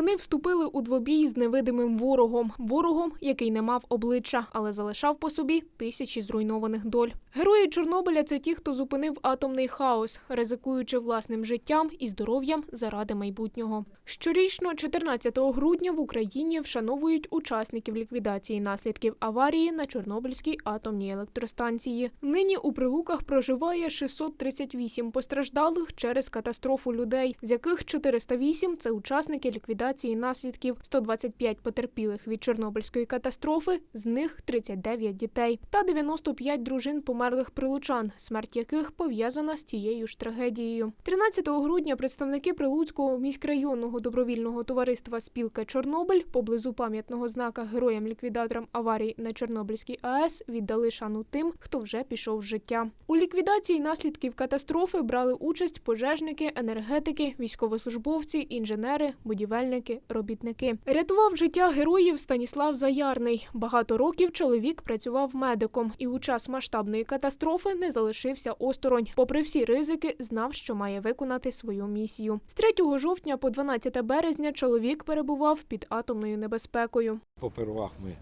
Вони вступили у двобій з невидимим ворогом, ворогом, який не мав обличчя, але залишав по собі тисячі зруйнованих доль. Герої Чорнобиля це ті, хто зупинив атомний хаос, ризикуючи власним життям і здоров'ям заради майбутнього. Щорічно, 14 грудня, в Україні вшановують учасників ліквідації наслідків аварії на Чорнобильській атомній електростанції. Нині у прилуках проживає 638 постраждалих через катастрофу людей, з яких 408 – це учасники ліквідації наслідків, 125 потерпілих від Чорнобильської катастрофи, з них 39 дітей, та 95 дружин померлих прилучан, смерть яких пов'язана з тією ж трагедією. 13 грудня представники Прилуцького міськрайонного добровільного товариства Спілка Чорнобиль поблизу пам'ятного знака героям-ліквідаторам аварій на Чорнобильській АЕС віддали шану тим, хто вже пішов з життя. У ліквідації наслідків катастрофи брали участь пожежники, енергетики, військовослужбовці, інженери, будівельники, робітники. Рятував життя героїв Станіслав Заярний. Багато років чоловік працював медиком і у час масштабної катастрофи не залишився осторонь. Попри всі ризики, знав, що має виконати свою місію. З 3 жовтня по 12 березня чоловік перебував під атомною небезпекою. Попервах ми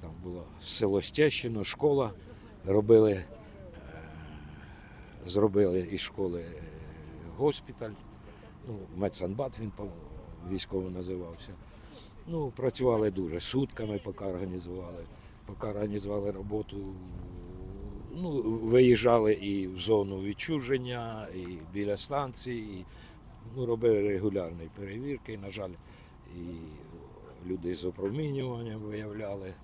там було село Стящино, школа. Робили, е, зробили із школи е, госпіталь. Ну, медсанбат він по військово називався. Ну, працювали дуже сутками, поки організували. Поки організували роботу. Ну, виїжджали і в зону відчуження, і біля станції, і ну, робили регулярні перевірки. На жаль, і люди з опромінюванням виявляли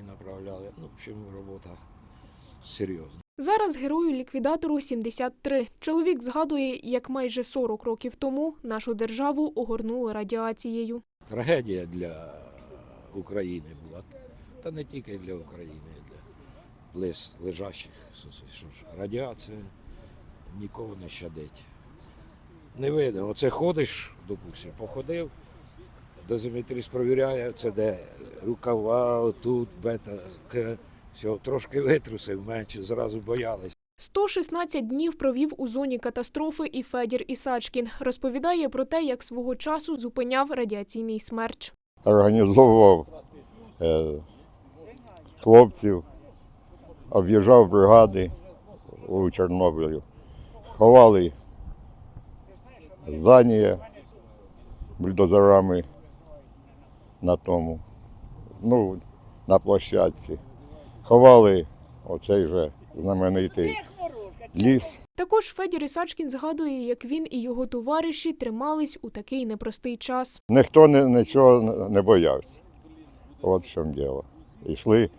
і направляли. Ну, в общем, робота серйозна. Зараз герою-ліквідатору 73. Чоловік згадує, як майже 40 років тому нашу державу огорнули радіацією. Трагедія для України була. Та не тільки для України, для близь лежачих. Що ж, радіація нікого не щадить. Не видно. Оце ходиш, допустимо, походив, дозиметріст провіряє, це де рукава, тут, бета. Все, трошки витрусив, менше, зразу боялись. 116 днів провів у зоні катастрофи і Федір Ісачкін. Розповідає про те, як свого часу зупиняв радіаційний смерч. організовував е, хлопців, об'їжджав бригади у Чорнобилі, ховали здання бульдозерами на тому, ну, на площадці. Ховали оцей же знаменитий ліс. Також Федір Ісачкін згадує, як він і його товариші тримались у такий непростий час. Ніхто не, нічого не- боявся. От в чому діло. Йшли,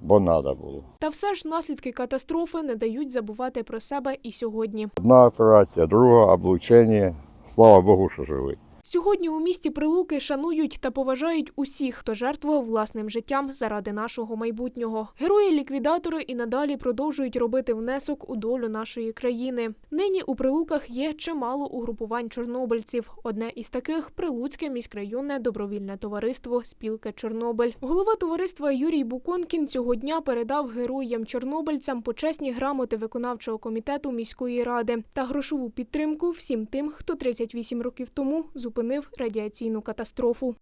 бо треба було. Та все ж наслідки катастрофи не дають забувати про себе і сьогодні. Одна операція, друга облучення. Слава Богу, що живий. Сьогодні у місті Прилуки шанують та поважають усіх, хто жертвував власним життям заради нашого майбутнього. Герої-ліквідатори і надалі продовжують робити внесок у долю нашої країни. Нині у Прилуках є чимало угрупувань чорнобильців. Одне із таких Прилуцьке міськрайонне добровільне товариство Спілка Чорнобиль. Голова товариства Юрій Буконкін цього дня передав героям-чорнобильцям почесні грамоти виконавчого комітету міської ради та грошову підтримку всім тим, хто 38 років тому зупинив радіаційну катастрофу.